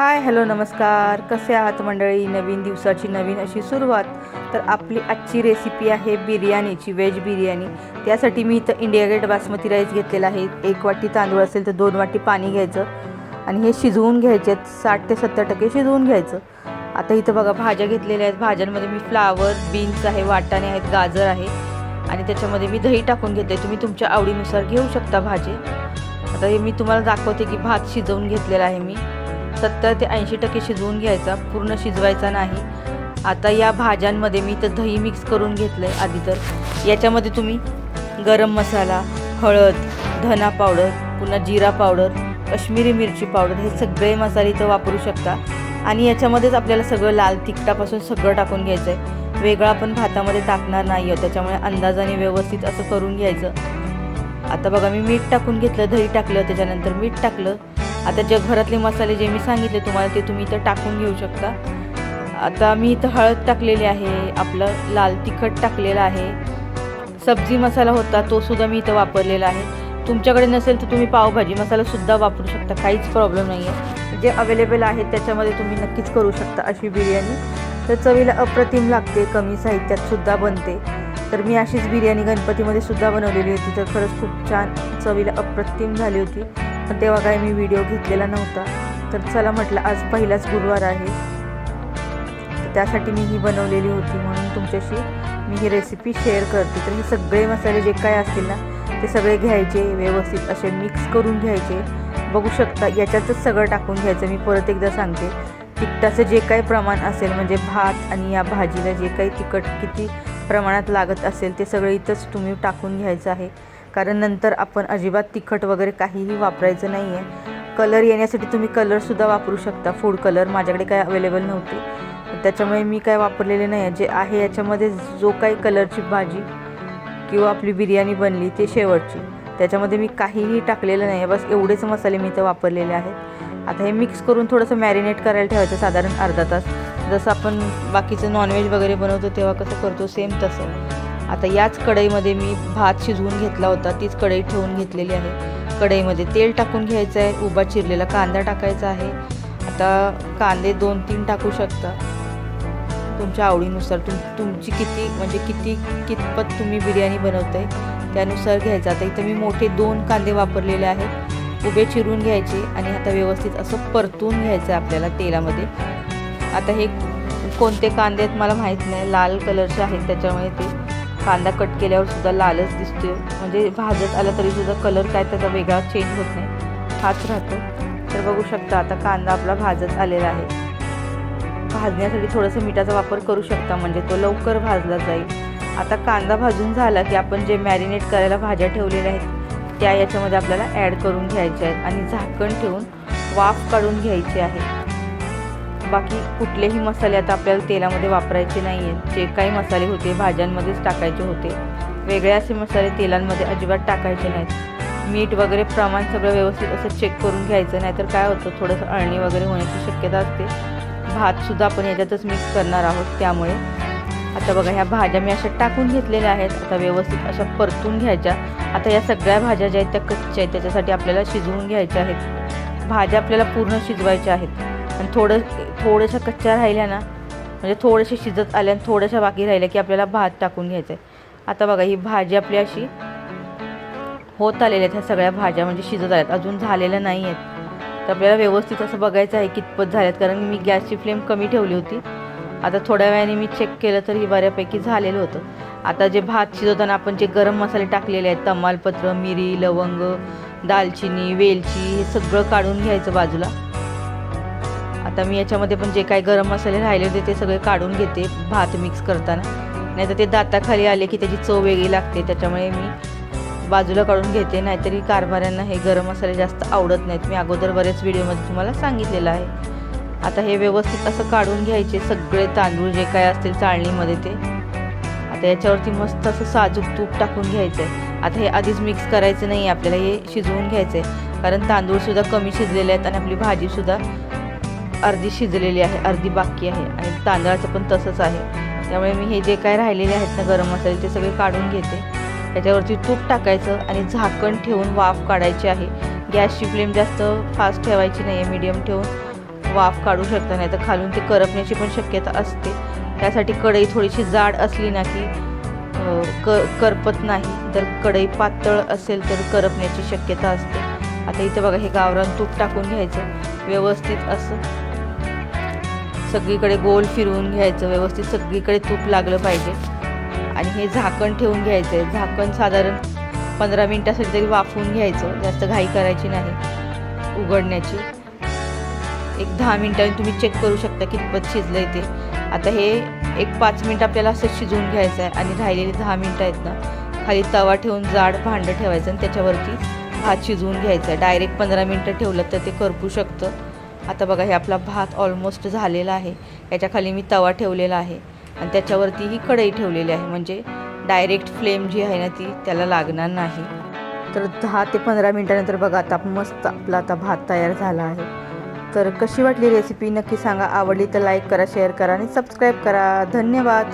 Hi hello नमस्कार. कसे आहात मंडळी? नवीन दिवसाची नवीन अशी सुरुवात. तर आपली आजची रेसिपी आहे बिर्याणीची व्हेज बिर्याणी. त्यासाठी मी इथं इंडिया गेट बासमती राईस घेतलेला आहे. एक वाटी तांदूळ असेल तर दोन वाटी पाणी घ्यायचं. आणि हे शिजवून घ्यायचे आहेत. साठ ते सत्तर टक्के शिजवून घ्यायचं. आता इथं बघा भाज्या घेतलेल्या आहेत. भाज्यांमध्ये मी फ्लावर बीन्स आहे वाटाणे आहेत गाजर आहे. आणि त्याच्यामध्ये मी दही टाकून घेते तुम्ही तुमच्या आवडीनुसार घेऊ शकता भाजी. आता हे मी तुम्हाला दाखवते की भात शिजवून घेतलेला आहे मी. सत्तर ते ऐंशी टक्के शिजवून घ्यायचा पूर्ण शिजवायचा नाही. आता या भाज्यांमध्ये मी तर दही मिक्स करून घेतलं आहे आधी तर. याच्यामध्ये तुम्ही गरम मसाला हळद धना पावडर पुन्हा जिरा पावडर कश्मीरी मिरची पावडर हे सगळे मसाले इथं वापरू शकता. आणि याच्यामध्येच आपल्याला सगळं लाल तिखटापासून सगळं टाकून घ्यायचं आहे वेगळं आपण भातामध्ये टाकणार नाही आहे त्याच्यामुळे अंदाजाने व्यवस्थित असं करून घ्यायचं. आता बघा मी मीठ टाकून घेतलं दही टाकलं त्याच्यानंतर मीठ टाकलं. आता जगभरातले मसाले जे मी सांगितले तुम्हाला ते तुम्ही इथं टाकून घेऊ शकता. आता मी इथं हळद टाकलेली आहे आपलं लाल तिखट टाकलेलं आहे. सब्जी मसाला होता तो सुद्धा मी इथं वापरलेला आहे. तुमच्याकडे नसेल तर तुम्ही पावभाजी मसालासुद्धा वापरू शकता काहीच प्रॉब्लेम नाही आहे जे अवेलेबल आहे त्याच्यामध्ये तुम्ही नक्कीच करू शकता अशी बिर्याणी. तर चवीला अप्रतिम लागते कमी साहित्यात सुद्धा बनते. तर मी अशीच बिर्याणी गणपतीमध्ये सुद्धा बनवलेली होती तर खरंच खूप छान चवीला अप्रतिम झाली होती. पण तेव्हा काय मी व्हिडिओ घेतलेला नव्हता. तर चला म्हटलं आज पहिलाच गुरुवार आहे. तर त्यासाठी मी ही बनवलेली होती म्हणून तुमच्याशी मी ही रेसिपी शेअर करते. तर हे सगळे मसाले जे काय असतील ना ते सगळे घ्यायचे व्यवस्थित असे मिक्स करून घ्यायचे. बघू शकता याच्यातच सगळं टाकून घ्यायचं. मी परत एकदा सांगते. तिखटाचं जे काही प्रमाण असेल म्हणजे भात आणि या भाजीला जे काही तिखट किती प्रमाणात लागत असेल ते सगळं इथंच तुम्ही टाकून घ्यायचं आहे. कारण नंतर आपण अजिबात तिखट वगैरे काहीही वापरायचं नाही आहे कलर येण्यासाठी तुम्ही कलरसुद्धा वापरू शकता. फूड कलर माझ्याकडे काय अवेलेबल नव्हते. त्याच्यामुळे मी काय वापरलेले नाही. आहे जे आहे याच्यामध्ये जो काही कलरची भाजी किंवा आपली बिर्याणी बनली ते शेवटची. त्याच्यामध्ये मी काहीही टाकलेलं नाही. आहे बस एवढेच मसाले मी इथं वापरलेले आहेत. आता हे मिक्स करून थोडंसं मॅरिनेट करायला ठेवायचं साधारण अर्धा तास. जसं आपण बाकीचं नॉनव्हेज वगैरे बनवतो तेव्हा कसं करतो सेम तसं. आता याच कढईमध्ये मी भात शिजवून घेतला होता तीच कढई ठेवून घेतलेली आहे. कढईमध्ये तेल टाकून घ्यायचं आहे उभा चिरलेला कांदा टाकायचा आहे. आता कांदे दोन तीन टाकू शकता. तुमच्या आवडीनुसार तुम तुमची किती म्हणजे किती कितपत तुम्ही बिर्याणी बनवताय त्यानुसार घ्यायचं. आता इथं मी मोठे दोन कांदे वापरलेले आहेत. उभे चिरून घ्यायचे आणि आता व्यवस्थित असं परतून घ्यायचं आहे आपल्याला तेलामध्ये. आता हे कोणते कांदे आहेत मला माहीत नाही. लाल कलरचे आहेत त्याच्यामुळे ते कांदा कट केल्यावर सुद्धा लालच दिसतो म्हणजे भाजत आला तरी सुद्धा कलर काय त्याचा वेगळा चेंज होत नाही. हाच राहतो. तर बघू शकता आता कांदा आपला भाजत आलेला आहे. भाजण्यासाठी थोडंसं मिठाचा वापर करू शकता म्हणजे तो लवकर भाजला जाईल. आता कांदा भाजून झाला की आपण जे मॅरिनेट करायला भाज्या ठेवलेल्या आहेत त्या याच्यामध्ये आपल्याला ॲड करून घ्यायच्या आहेत. आणि झाकण ठेवून वाफ काढून घ्यायची आहे. बाकी कुठलेही मसाले आता आपल्याला तेलामध्ये वापरायचे नाही आहेत जे काही मसाले होते भाज्यांमध्येच टाकायचे होते. वेगळे असे मसाले तेलांमध्ये अजिबात टाकायचे नाहीत. मीठ वगैरे प्रमाण सगळं व्यवस्थित असं चेक करून घ्यायचं नाहीतर काय होतं? थोडंसं अळणी वगैरे होण्याची शक्यता असते. भातसुद्धा आपण याच्यातच मिक्स करणार आहोत त्यामुळे. आता बघा ह्या भाज्या मी अशा टाकून घेतलेल्या आहेत. आता व्यवस्थित अशा परतून घ्यायच्या. आता या सगळ्या भाज्या ज्या आहेत त्या कच्च्या आहेत. त्याच्यासाठी आपल्याला शिजवून घ्यायच्या आहेत. भाज्या आपल्याला पूर्ण शिजवायच्या आहेत. आणि थोडं थोड्याशा कच्च्या राहिल्या ना म्हणजे थोडेसे शिजत आल्या आणि थोड्याशा बाकी राहिल्या की आपल्याला भात टाकून घ्यायचं आहे आता बघा ही भाजी आपली अशी होत आलेल्या आहेत ह्या सगळ्या भाज्या म्हणजे शिजत आल्यात. अजून झालेल्या नाही आहेत. तर आपल्याला व्यवस्थित असं बघायचं आहे कितपत झाल्यात. कारण मी गॅसची फ्लेम कमी ठेवली होती. आता थोड्या वेळाने मी चेक केलं तर ही बऱ्यापैकी झालेलं होतं. आता जे भात शिजवताना आपण जे गरम मसाले टाकलेले आहेत तमालपत्र मिरी लवंग दालचिनी वेलची हे सगळं काढून घ्यायचं बाजूला. आता मी याच्यामध्ये पण जे काही गरम मसाले राहिले होते ते सगळे काढून घेते भात मिक्स करताना. नाहीतर ते दाताखाली आले की त्याची चव वेगळी लागते त्याच्यामुळे मी बाजूला काढून घेते. नाहीतरी कारभाऱ्यांना हे गरम मसाले जास्त आवडत नाहीत. मी अगोदर बरेच व्हिडिओमध्ये तुम्हाला सांगितलेलं आहे. आता हे व्यवस्थित असं काढून घ्यायचे सगळे तांदूळ जे काय असतील चाळणीमध्ये ते. आता याच्यावरती मस्त असं साजूक तूप टाकून घ्यायचं आहे आता हे आधीच मिक्स करायचं नाही आपल्याला हे शिजवून घ्यायचं आहे कारण तांदूळसुद्धा कमी शिजलेले आहेत आणि आपली भाजीसुद्धा अर्धी शिजलेली आहे अर्धी बाकी आहे आणि तांदळाचं पण तसंच आहे. त्यामुळे मी हे जे काय राहिलेले आहेत ना गरम मसाले ते सगळे काढून घेते. त्याच्यावरती तूप टाकायचं आणि झाकण ठेवून वाफ काढायची आहे. गॅसची फ्लेम जास्त फास्ट ठेवायची नाही आहे मीडियम ठेवून वाफ काढू शकता नाही. तर खालून ते करपण्याची पण शक्यता असते. त्यासाठी कढई थोडीशी जाड असली ना की क करपत नाही. जर कढई पातळ असेल तर करपण्याची शक्यता असते. आता इथं बघा हे गावरान तूप टाकून घ्यायचं. व्यवस्थित असं सगळीकडे गोल फिरवून घ्यायचं व्यवस्थित सगळीकडे तूप लागलं पाहिजे. आणि हे झाकण ठेवून घ्यायचं आहे झाकण साधारण पंधरा मिनटासाठी तरी वाफवून घ्यायचं. जास्त घाई करायची नाही उघडण्याची. एक दहा मिनटांनी तुम्ही चेक करू शकता कितपत शिजलं आहे ते. आता हे एक पाच मिनटं आपल्याला असं शिजवून घ्यायचं आहे आणि राहिलेली दहा मिनटं आहेत ना खाली तवा ठेवून जाड भांडं ठेवायचं आणि त्याच्यावरती भात शिजवून घ्यायचा. आहे डायरेक्ट पंधरा मिनटं ठेवलं तर ते करपू शकतं. आता बघा हे आपला भात ऑलमोस्ट झालेला आहे. याच्याखाली मी तवा ठेवलेला आहे आणि त्याच्यावरती ही कढई ठेवलेली आहे. म्हणजे डायरेक्ट फ्लेम जी आहे ना ती त्याला लागणार नाही. तर दहा ते पंधरा मिनटानंतर बघा आता मस्त आपला आता भात तयार झाला आहे. तर कशी वाटली रेसिपी नक्की सांगा. आवडली तर लाईक करा शेअर करा आणि सबस्क्राईब करा. धन्यवाद.